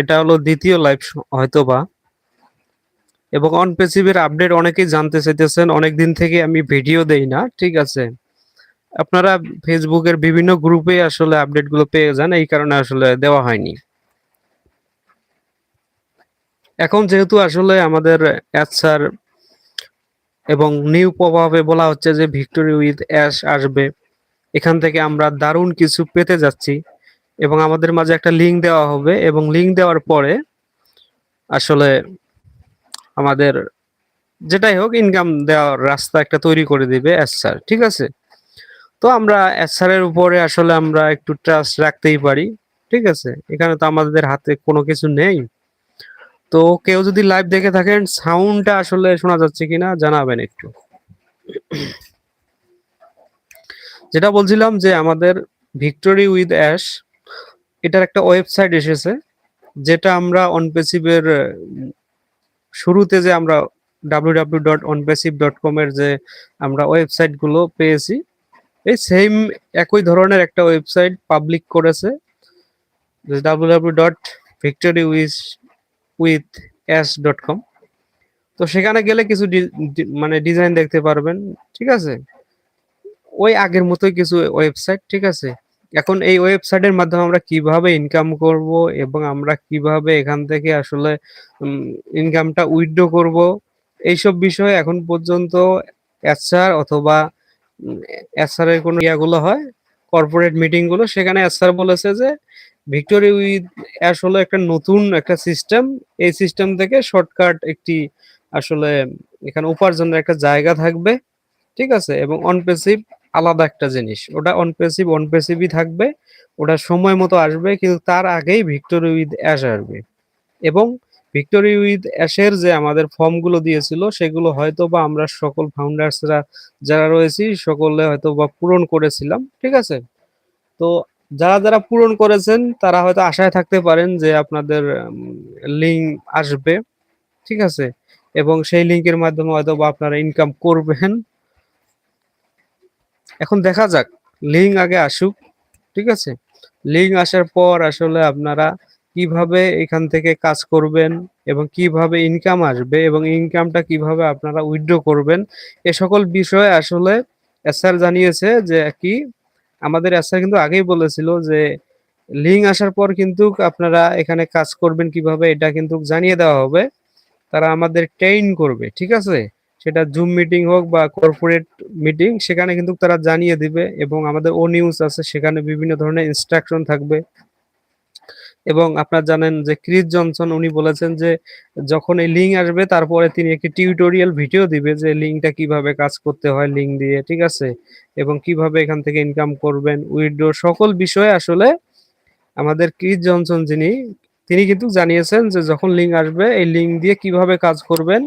এটা হলো দ্বিতীয় লাইভ হয়তো বা এবং অন পেসিভের আপডেট অনেকেই জানতে চাইতেছেন অনেক দিন থেকে আমি ভিডিও দেই না, ঠিক আছে? আপনারা ফেসবুকের বিভিন্ন গ্রুপে আসলে আপডেটগুলো পেয়ে যান, এই কারণে আসলে দেওয়া হয়নি। এখন যেহেতু আসলে আমাদের অ্যাসার এবং নিউ প্রভাবে বলা হচ্ছে যে ভিক্টোরি উইথ অ্যাশ আসবে, এখান থেকে আমরা দারুণ কিছু পেতে যাচ্ছি। এবং আমাদের মাঝে একটা লিঙ্ক দেওয়া হবে এবং লিঙ্ক দেওয়ার পরে আসলে আমাদের যেটাই হোক ইনকাম দেওয়ার রাস্তা একটা তৈরি করে দিবে এসআর ঠিক আছে? তো আমরা এসআর এর উপরে আসলে আমরা একটু ট্রাস্ট রাখতেই পারি, ঠিক আছে? এখানে তো আমাদের হাতে কোনো কিছু নেই। তো কেউ যদি লাইভ দেখে থাকেন সাউন্ডটা আসলে শোনা যাচ্ছে কিনা জানাবেন একটু। যেটা বলছিলাম যে আমাদের ভিক্টোরি উইথ অ্যাশ এটার একটা ওয়েবসাইট এসেছে, যেটা আমরা অনপেসিভের শুরুতে যে আমরা ডাব্লিউ ডট ডট কম এর যে আমরা ওয়েবসাইটগুলো পেয়েছি, এই সেম একই ধরনের একটা ওয়েবসাইট পাবলিক করেছে W W dot victory with Ash dot com তো সেখানে গেলে কিছু মানে ডিজাইন দেখতে পারবেন, ঠিক আছে? ওই আগের মতোই কিছু ওয়েবসাইট, ঠিক আছে? এখন এই ওয়েবসাইটের মাধ্যমে আমরা কীভাবে ইনকাম করব এবং আমরা কীভাবে এখান থেকে আসলে ইনকামটা উইথড্র করব, এইসব বিষয়ে এখন পর্যন্ত এসআর অথবা এসআর এর কোনো ইয়াগুলো হয় কর্পোরেট মিটিংগুলো, সেখানে এসআর বলেছে যে ভিক্টোরি উইথ অ্যাশ হলো একটা নতুন একটা সিস্টেম এই সিস্টেম থেকে শর্টকাট একটি আসলে এখানে উপার্জনের একটা জায়গা থাকবে, ঠিক আছে? এবং অনপেসিভ আলাদা একটা জিনিস। ওটা অনপেসিভ অনপেসিভই থাকবে, ওটা সময় মতো আসবে, কিন্তু তার আগেই ভিক্টোরি উইথ অ্যাশ আসবে। এবং ভিক্টোরি উইথ অ্যাশের যে আমাদের ফর্মগুলো দিয়েছিল, সেগুলো হয়তো বা আমরা সকল ফাউন্ডার্সরা যারা রয়েছি, সকলে হয়তো বা পূরণ করেছিলাম, ঠিক আছে? তো যারা যারা পূরণ করেছেন, তারা হয়তো আশায় থাকতে পারেন যে আপনাদের লিঙ্ক আসবে, ঠিক আছে? এবং সেই লিঙ্কের মাধ্যমে হয়তো বা আপনারা ইনকাম করবেন। এখন দেখা যাক, লিঙ্ক আগে আসুক, ঠিক আছে? লিঙ্ক আসার পর আসলে আপনারা কীভাবে এখান থেকে কাজ করবেন এবং কীভাবে ইনকাম আসবে এবং ইনকামটা কীভাবে আপনারা উইথড্র করবেন, এ সকল বিষয়ে আসলে এসআর জানিয়েছে যে কি, আমাদের এসআর কিন্তু আগেই বলেছিল যে লিঙ্ক আসার পর কিন্তু আপনারা এখানে কাজ করবেন কীভাবে, এটা কিন্তু জানিয়ে দেওয়া হবে। তারা আমাদের ট্রেইন করবে, ঠিক আছে? সেটা জুম মিটিং হোক বা কর্পোরেট মিটিং সেখানে কিন্তু তারা জানিয়ে দিবে এবং আমাদের ও নিউজ আছে, সেখানে বিভিন্ন ধরনের ইনস্ট্রাকশন থাকবে। এবং আপনারা জানেন যে ক্রিস জনসন উনি বলেছেন যে যখন এই লিঙ্ক আসবে, তারপরে তিনি একটি টিউটোরিয়াল ভিডিও দিবে যে লিঙ্কটা কীভাবে কাজ করতে হয় লিঙ্ক দিয়ে, ঠিক আছে? এবং কীভাবে এখান থেকে ইনকাম করবেন উইথড্র সকল বিষয়ে আসলে আমাদের ক্রিস জনসন যিনি তিনি কিন্তু জানিয়েছেন যে যখন লিঙ্ক আসবে, এই লিঙ্ক দিয়ে কীভাবে কাজ করবেন,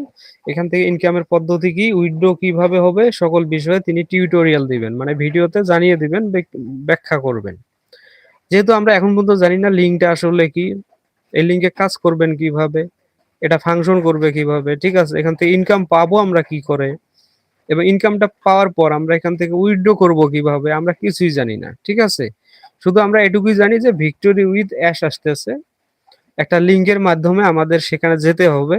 এখান থেকে ইনকামের পদ্ধতি কি উইথড্র কীভাবে হবে, সকল বিষয়ে তিনি টিউটোরিয়াল দিবেন মানে ভিডিওতে জানিয়ে দিবেন ব্যাখ্যা করবেন। যেহেতু আমরা এখন পর্যন্ত জানি না লিঙ্কটা আসলে কি, এই লিঙ্কে কাজ করবেন কীভাবে, এটা ফাংশন করবে কীভাবে, ঠিক আছে, এখান থেকে ইনকাম পাবো আমরা কি করে, এবং ইনকামটা পাওয়ার পর আমরা এখান থেকে উইথড্র করব কীভাবে, আমরা কিছুই জানি না, ঠিক আছে? শুধু আমরা এটুকুই জানি যে ভিক্টোরি উইথ অ্যাশ আসতেছে একটা লিঙ্কের মাধ্যমে আমাদের সেখানে যেতে হবে।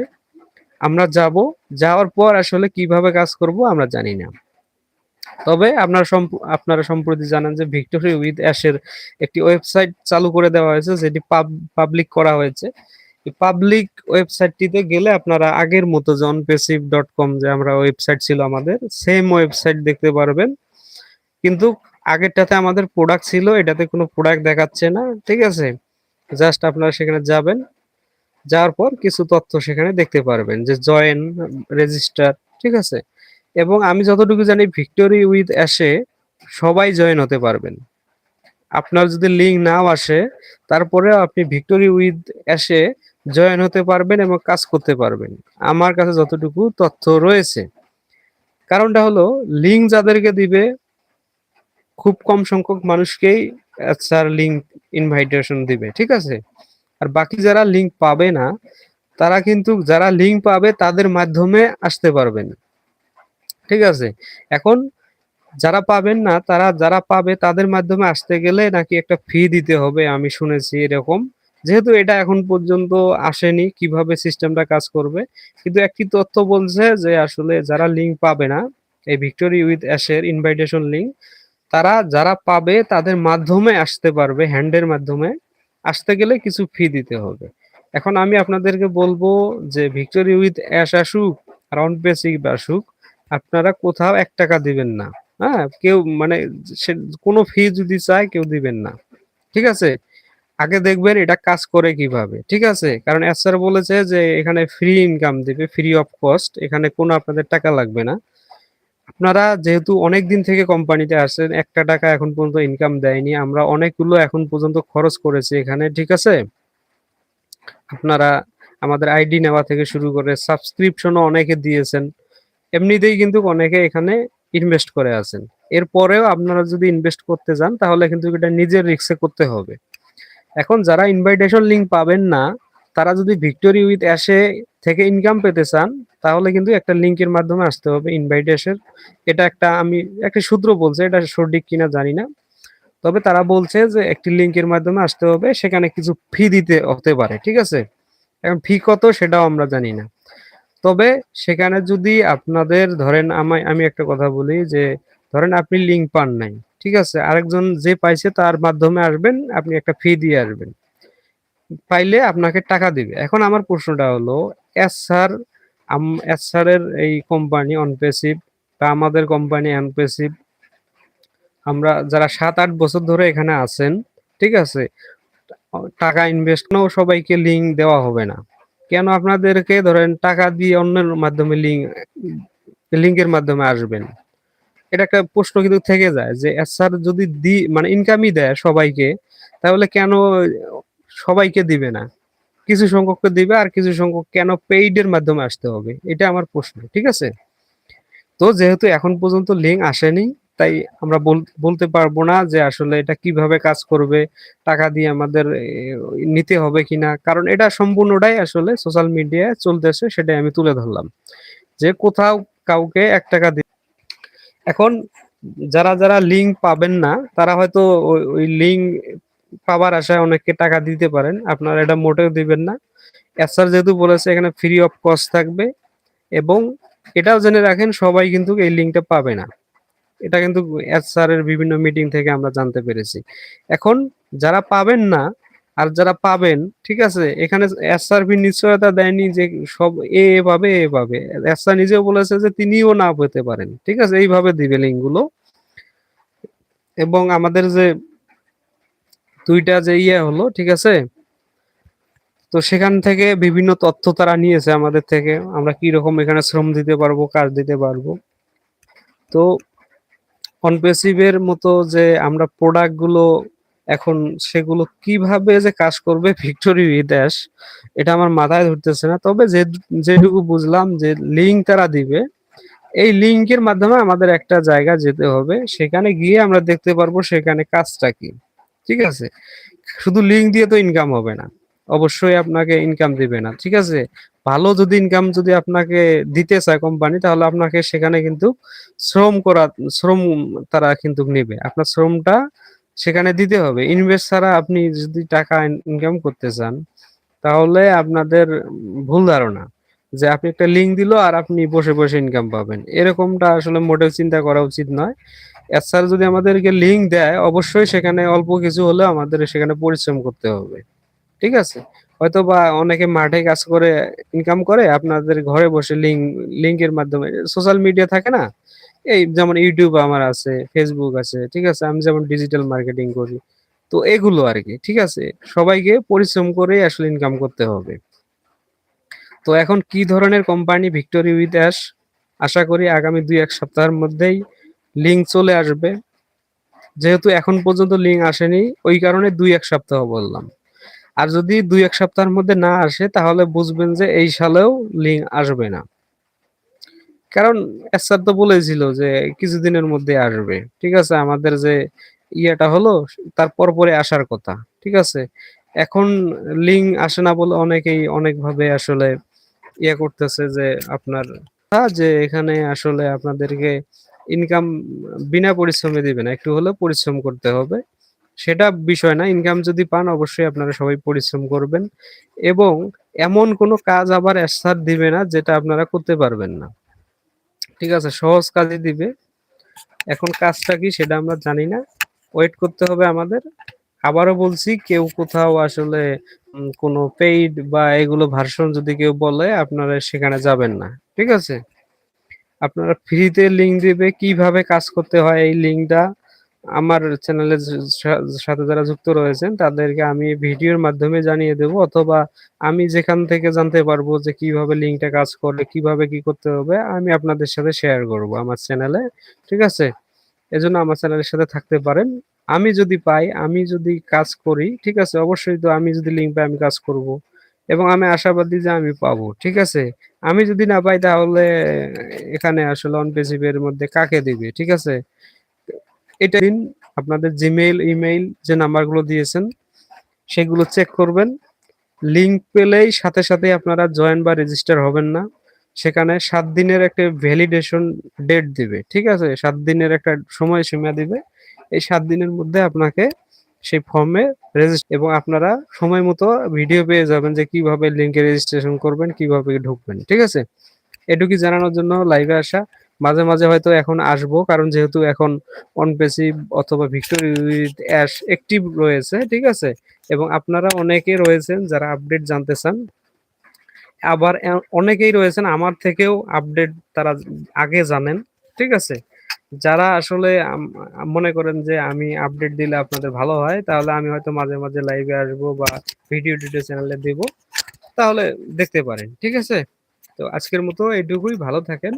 আমরা যাব, যাওয়ার পর আসলে কীভাবে কাজ করব আমরা জানি না। তবে আপনারা আপনারা সম্প্রতি জানেন যে ভিক্টোরি উইথ অ্যাশের একটি ওয়েবসাইট চালু করে দেওয়া হয়েছে, যেটি পাবলিক করা হয়েছে। পাবলিক ওয়েবসাইটটিতে গেলে আপনারা আগের মতো জন পেসিভ ডট কম যে আমরা ওয়েবসাইট ছিল আমাদের সেম ওয়েবসাইট দেখতে পারবেন। কিন্তু আগেরটাতে আমাদের প্রোডাক্ট ছিল, এটাতে কোনো প্রোডাক্ট দেখাচ্ছে না, ঠিক আছে? জাস্ট আপনারা সেখানে যাবেন, যাওয়ার পর কিছু তথ্য সেখানে দেখতে পারবেন যে জয়েন রেজিস্টার ঠিক আছে? এবং আমি যতটুকু জানি ভিক্টোরি উইথ অ্যাশে সবাই জয়েন হতে পারবেন। আপনার যদি লিঙ্ক নাও আসে, তারপরেও আপনি ভিক্টোরি উইথ অ্যাশে জয়েন হতে পারবেন এবং কাজ করতে পারবেন। আমার কাছে যতটুকু তথ্য রয়েছে। কারণটা হলো লিঙ্ক যাদেরকে দিবে, খুব কম সংখ্যক মানুষকেই স্যার লিঙ্ক ইনভাইটেশন দিবে, ঠিক আছে? আর বাকি যারা লিঙ্ক পাবে না, তারা কিন্তু যারা লিঙ্ক পাবে তাদের মাধ্যমে আসতে পারবেন ঠিক আছে? এখন যারা পাবেন না, তারা যারা পাবে তাদের মাধ্যমে আসতে গেলে নাকি একটা ফি দিতে হবে, আমি শুনেছি এরকম। যেহেতু এটা এখন পর্যন্ত আসেনি, কীভাবে সিস্টেমটা কাজ করবে? কিন্তু একটি তথ্য বলছে যে আসলে যারা লিঙ্ক পাবে না, এই ভিক্টোরি উইথ অ্যাশের ইনভাইটেশন লিঙ্ক তারা যারা পাবে তাদের মাধ্যমে আসতে পারবে হ্যান্ডের মাধ্যমে আসতে গেলে কিছু ফি দিতে হবে। এখন আমি আপনাদেরকে বলব যে ভিক্টোরি উইথ অ্যাশ আসুক রাউন্ড বেসিক আসুক, আপনারা কোথাও এক টাকা দিবেন না। হ্যাঁ কেউ মানে কোনো ফি যদি চায় কেউ দিবেন না। ঠিক আছে? আগে দেখবেন এটা কাজ করে কীভাবে। ঠিক আছে? কারণ স্যার বলেছে যে এখানে ফ্রি ইনকাম দিবে ফ্রি অফ কস্ট এখানে কোনো আপনাদের টাকা লাগবে না। আপনারা যেহেতু অনেক দিন থেকে কোম্পানিতে আসছেন, একটা টাকা এখন পর্যন্ত ইনকাম দেয়নি, আমরা অনেকগুলো এখন পর্যন্ত খরচ করেছি এখানে, ঠিক আছে? আপনারা আমাদের আইডি নেওয়া থেকে শুরু করে সাবস্ক্রিপশনও অনেকে দিয়েছেন, এমনিতেই কিন্তু অনেকে এখানে ইনভেস্ট করে আছেন। এরপরেও আপনারা যদি ইনভেস্ট করতে যান, তাহলে কিন্তু এটা নিজের রিক্সে করতে হবে। এখন যারা ইনভাইটেশন লিঙ্ক পাবেন না তারা যদি ভিক্টোরি উইথ অ্যাশে থেকে ইনকাম পেতে চান, তাহলে কিন্তু একটা লিঙ্কের মাধ্যমে আসতে হবে ইনভাইটেশন এটা একটা আমি একটা সূত্র বলছে, এটা সঠিক কিনা জানি না। তবে তারা বলছে যে একটি লিঙ্কের মাধ্যমে আসতে হবে, সেখানে কিছু ফি দিতে হতে পারে, ঠিক আছে? এখন ফি কত সেটাও আমরা জানি না। তবে সেখানে যদি আপনাদের ধরেন আমায় আমি একটা কথা বলি যে ধরেন আপনি লিঙ্ক পান নাই, ঠিক আছে? আরেকজন যে পাইছে তার মাধ্যমে আসবেন, আপনি একটা ফি দিয়ে আসবেন। পাইলে আপনাকে টাকা দিবে। এখন আমার প্রশ্নটা হলো এস স্যার এস স্যারের এই কোম্পানি অনপেসিভ বা আমাদের কোম্পানি অনপেসিভ আমরা যারা সাত আট বছর ধরে এখানে আছেন, ঠিক আছে, টাকা ইনভেস্ট সবাইকে লিঙ্ক দেওয়া হবে না। কেন আপনাদেরকে ধরেন টাকা দিয়ে অন্যের মাধ্যমে লিঙ্ক লিঙ্কের মাধ্যমে আসবেন? এটা একটা প্রশ্ন কিন্তু থেকে যায় যে স্যার যদি দি মানে ইনকামই দেয় সবাইকে, তাহলে কেন সবাইকে দিবে না। কিছু সংখ্যককে দিবে আর কিছু সংখ্যক কেন পেইডের মাধ্যমে আসতে হবে? এটা আমার প্রশ্ন, ঠিক আছে? তো যেহেতু এখন পর্যন্ত লিঙ্ক আসেনি, তাই আমরা বলতে পারব না যে আসলে এটা কীভাবে কাজ করবে, টাকা দিয়ে আমাদের নিতে হবে কিনা। কারণ এটা সম্পূর্ণটাই আসলে সোশ্যাল মিডিয়ায় চলতেছে, সেটাই আমি তুলে ধরলাম। যে কোথাও কাউকে এক টাকা দিয়ে এখন যারা যারা লিঙ্ক পাবেন না, তারা হয়তো ওই লিঙ্ক পাবার আশায় অনেককে টাকা দিতে পারেন। আপনারা এটা মোটেও দিবেন না। এসআর যেহেতু বলেছে, এখানে ফ্রি অফ কস্ট থাকবে এবং এটাও জেনে রাখেন, সবাই কিন্তু এই লিঙ্কটা পাবে না। এটা কিন্তু এসআর এর বিভিন্ন মিটিং থেকে আমরা জানতে পেরেছি। এখন যারা পাবেন না, আর যারা পাবেন, ঠিক আছে, এখানে এসআরপি নিশ্চয়তা দেয়নি যে সব এ পাবে এ পাবে। এসআর নিজেও বলেছে যে তিনিও না পেতে পারেন। ঠিক আছে, এইভাবে দিবে লিঙ্কগুলো এবং আমাদের যে দুইটা যে ইয়ে হলো, ঠিক আছে? তো সেখান থেকে বিভিন্ন তথ্য তারা নিয়েছে আমাদের থেকে, আমরা কি রকম এখানে শ্রম দিতে পারব, কাজ দিতে পারব। তো অনপেসিভের মতো যে আমরা প্রোডাক্টগুলো এখন সেগুলো কীভাবে যে কাজ করবে ভিক্টোরি ইতিহাস এটা আমার মাথায় ধরতেছে না। তবে যে, যেটুকু বুঝলাম যে লিঙ্ক তারা দিবে, এই লিঙ্কের মাধ্যমে আমাদের একটা জায়গা যেতে হবে, সেখানে গিয়ে আমরা দেখতে পারব সেখানে কাজটা কি। ঠিক আছে? শুধু লিঙ্ক দিয়ে তো ইনকাম হবে না। অবশ্যই আপনাকে ইনকাম দিবে না, ঠিক আছে? ভালো যদি ইনকাম যদি আপনাকে দিতে চায় কোম্পানি তাহলে আপনাকে সেখানে কিন্তু শ্রম করা, শ্রম তারা কিন্তু নেবে। আপনার শ্রমটা সেখানে দিতে হবে। ইনভেস্ট ছাড়া আপনি যদি টাকা ইনকাম করতে চান, তাহলে আপনাদের ভুল ধারণা। যে আপনি একটা লিঙ্ক দিল আর আপনি বসে বসে ইনকাম পাবেন। এরকমটা আসলে মোটেও চিন্তা করা উচিত নয়। এছাড়া যদি আমাদেরকে লিঙ্ক দেয়, অবশ্যই সেখানে অল্প কিছু হলেও আমাদের সেখানে পরিশ্রম করতে হবে। ঠিক আছে? হয়তো বা অনেকে মাঠে কাজ করে ইনকাম করে, আপনাদের ঘরে বসে লিঙ্ক লিঙ্কের মাধ্যমে। সোশ্যাল মিডিয়া থাকে না? এই যেমন ইউটিউব আমার আছে ফেসবুক আছে, ঠিক আছে? আমি যেমন ডিজিটাল মার্কেটিং করি। তো এগুলো আর কি ঠিক আছে? সবাইকে পরিশ্রম করে আসলে ইনকাম করতে হবে। তো এখন কি ধরনের কোম্পানি ভিক্টোরি উইথ অ্যাশ আশা করি আগামী দুই এক সপ্তাহের মধ্যেই লিঙ্ক চলে আসবে। যেহেতু এখন পর্যন্ত লিঙ্ক আসেনি, ওই কারণে দুই এক সপ্তাহ বললাম। আর যদি দুই এক সপ্তাহের মধ্যে না আসে, তাহলে বুঝবেন যে এই সালেও লিঙ্ক আসবে না। কারণ এসআর তো বলেছিল যে কিছুদিনের মধ্যে আসবে। ঠিক আছে, আমাদের যে ইয়েটা হলো তারপর পরে আসার কথা। ঠিক আছে, এখন লিঙ্ক আসে না বলে অনেকেই অনেকভাবে আসলে ইয়ে করতেছে যে আপনার যে এখানে আসলে আপনাদেরকে ইনকাম বিনা পরিশ্রমে দিবে না, একটু হলেও পরিশ্রম করতে হবে। সেটা বিষয় না ইনকাম যদি পান অবশ্যই আপনারা সবাই পরিশ্রম করবেন এবং এমন কোনো কাজ আবার এসার দিবে না যেটা আপনারা করতে পারবেন না। ঠিক আছে, সহজ কাজই দিবে। এখন কাজটা কি সেটা আমরা জানি না। ওয়েট করতে হবে আমাদের। আবারও বলছি, কেউ কোথাও আসলে কোনো পেইড বা এগুলো ভার্সন যদি কেউ বলে, আপনারা সেখানে যাবেন না, ঠিক আছে? আপনারা ফ্রিতে লিংক দিবে কীভাবে কাজ করতে হয় এই লিংকটা আমার চ্যানেলের সাথে যারা যুক্ত রয়েছেন, তাদেরকে আমি ভিডিওর মাধ্যমে জানিয়ে দেব, অথবা আমি যেখান থেকে জানতে পারব যে কীভাবে লিংকটা কাজ করে, কীভাবে কি করতে হবে, আমি আপনাদের সাথে শেয়ার করব আমার চ্যানেলে ঠিক আছে? এজন্য আমার চ্যানেলের সাথে থাকতে পারেন। আমি যদি পাই, আমি যদি কাজ করি, ঠিক আছে, অবশ্যই তো আমি যদি লিঙ্ক পাই, আমি কাজ করব। এবং আমি আশাবাদী যে আমি পাবো, ঠিক আছে? আমি যদি না পাই, তাহলে এখানে আসলে অনপেসিভের মধ্যে কাকে দিবে, ঠিক আছে? এটা দিন, আপনাদের জিমেইল ইমেইল যে নাম্বারগুলো দিয়েছেন, সেগুলো চেক করবেন। লিংক পেলেই সাথে সাথে আপনারা জয়েন বা রেজিস্টার হবেন না। সেখানে সাত দিনের একটা ভ্যালিডেশন ডেট দিবে, ঠিক আছে? সাত দিনের একটা সময়সীমা দিবে। এই সাত দিনের মধ্যে আপনাকে সেই ফর্মে রেজিস্ট এবং আপনারা সময় মতো ভিডিও পেয়ে যাবেন যে কীভাবে লিঙ্কে রেজিস্ট্রেশন করবেন, কীভাবে ঢুকবেন, ঠিক আছে? এটুকু জানানোর জন্য লাইভে আসা। মাঝে মাঝে হয়তো এখন আসব, কারণ যেহেতু এখন অনপেসিভ অথবা ভিক্টোরি উইথ অ্যাশ অ্যাক্টিভ রয়েছে, ঠিক আছে? এবং আপনারা অনেকে রয়েছেন যারা আপডেট জানতে চান। আবার অনেকেই রয়েছেন, আমার থেকেও আপডেট তারা আগে জানেন, ঠিক আছে? যারা আসলে মনে করেন যে আমি আপডেট দিলে আপনাদের ভালো হয়, তাহলে আমি হয়তো মাঝে মাঝে লাইভে আসব বা ভিডিও টিডিও চ্যানেলে দেব। তাহলে দেখতে পারেন, ঠিক আছে? তো আজকের মতো এইটুকুই, ভালো থাকেন।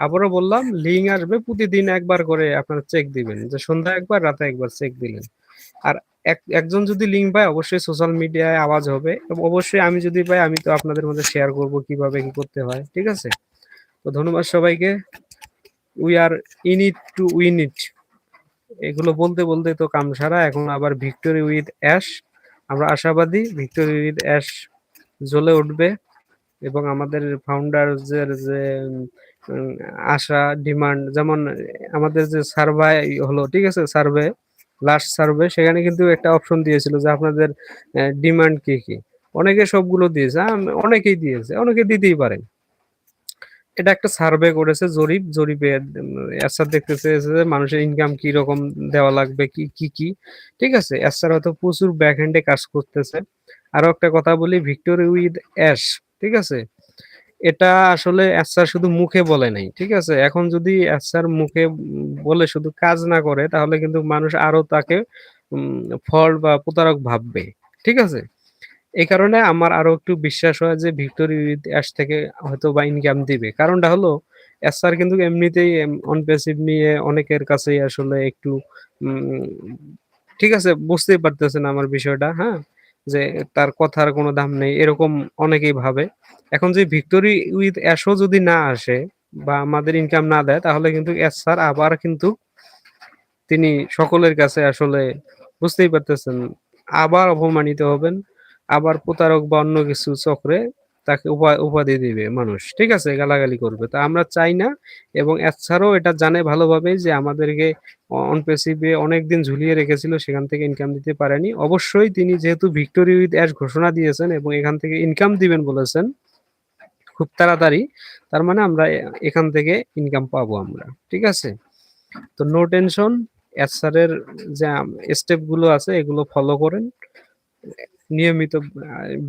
আবারও বললাম লিঙ্ক আসবে প্রতিদিন একবার করে, আপনারা চেক দিবেন। যে সন্ধ্যা একবার, রাতে একবার চেক দিলেন। আর এক, একজন যদি লিঙ্ক পায়, অবশ্যই সোশ্যাল মিডিয়ায় আওয়াজ হবে। অবশ্যই আমি যদি পাই, আমি তো আপনাদের মধ্যে শেয়ার করব কীভাবে কি করতে হয়, ঠিক আছে? তো ধন্যবাদ সবাইকে। We are in it to win it এগুলো বলতে বলতে তো কাম সারা এখন আবার ভিক্টোরি উইথ অ্যাশ। আমরা আশাবাদী ভিক্টোরি উইথ অ্যাশ জ্বলে উঠবে এবং আমাদের ফাউন্ডারদের যে আশা ডিমান্ড যেমন আমাদের যে সার্ভে হলো, ঠিক আছে সার্ভে লাস্ট সার্ভে সেখানে কিন্তু একটা অপশন দিয়েছিল যে আপনাদের ডিমান্ড কি কি। অনেকে সবগুলো দিয়েছে অনেকেই দিয়েছে, অনেকে দিতেই পারেন। এটা একটা সার্ভে করেছে জরিপ, জরিপে এসআর দেখতে চেয়েছে যে মানুষের ইনকাম কি রকম দেওয়া লাগবে, কি কি কি। ঠিক আছে এসআর হয়তো প্রচুর ব্যাকহ্যান্ডে কাজ করতেছে। আরও একটা কথা বলি ভিক্টোরি উইথ অ্যাশ ঠিক আছে? এটা আসলে এসআর শুধু মুখে বলে নাই, ঠিক আছে? এখন যদি এসআর মুখে বলে শুধু কাজ না করে, তাহলে কিন্তু মানুষ আরও তাকে ফল বা প্রতারক ভাববে, ঠিক আছে? এই কারণে আমার আরও একটু বিশ্বাস হয় যে ভিক্টোরি উইথ অ্যাশ থেকে হয়তো বা ইনকাম দিবে। কারণটা হলো এসআর কিন্তু এমনিতেই অন প্যাসিভ নিয়ে অনেকের কাছেই আসলে একটু ঠিক আছে, বুঝতেই পারতেছেন আমার বিষয়টা হ্যাঁ? যে তার কথার কোনো দাম নেই, এরকম অনেকেই ভাবে। এখন যে ভিক্টোরি উইথ অ্যাশও যদি না আসে বা আমাদের ইনকাম না দেয়, তাহলে কিন্তু এসআর আবার কিন্তু তিনি সকলের কাছে আসলে বুঝতেই পারতেছেন, আবার অপমানিত হবেন। আবার প্রতারক বা অন্য কিছু চক্রে তাকে উপা- উপাধি দিবে মানুষ। ঠিক আছে? গালাগালি করবে। তা আমরা চাই না এবং এছাড়াও এটা জানে ভালোভাবে যে আমাদেরকে অনপেসিভে অনেকদিন ঝুলিয়ে রেখেছিল, সেখান থেকে ইনকাম দিতে পারেনি। অবশ্যই তিনি যেহেতু ভিক্টোরি উইথ অ্যাশ ঘোষণা দিয়েছেন এবং এখান থেকে ইনকাম দিবেন বলেছেন, খুব তাড়াতাড়ি, তার মানে আমরা এখান থেকে ইনকাম পাবো আমরা। ঠিক আছে? তো নো টেনশন এসআরের যে স্টেপগুলো আছে, এগুলো ফলো করেন। নিয়মিত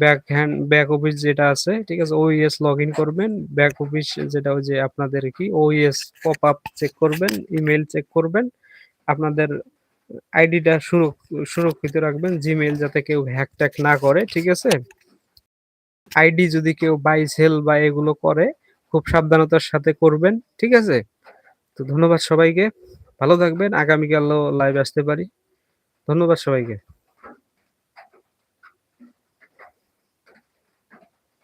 ব্যাক হ্যান্ড ব্যাক অফিস যেটা আছে, ঠিক আছে ওইএস লগ ইন করবেন ব্যাক অফিস যেটা ওই যে আপনাদের কি ওইএস পপ আপ চেক করবেন ইমেল চেক করবেন, আপনাদের আইডিটা সুরক্ষিত রাখবেন জিমেইল যাতে কেউ হ্যাক ট্যাক না করে, ঠিক আছে? আইডি যদি কেউ বাই সেল বা এগুলো করে, খুব সাবধানতার সাথে করবেন, ঠিক আছে? তো ধন্যবাদ সবাইকে, ভালো থাকবেন, আগামীকালও লাইভ আসতে পারি। ধন্যবাদ সবাইকে।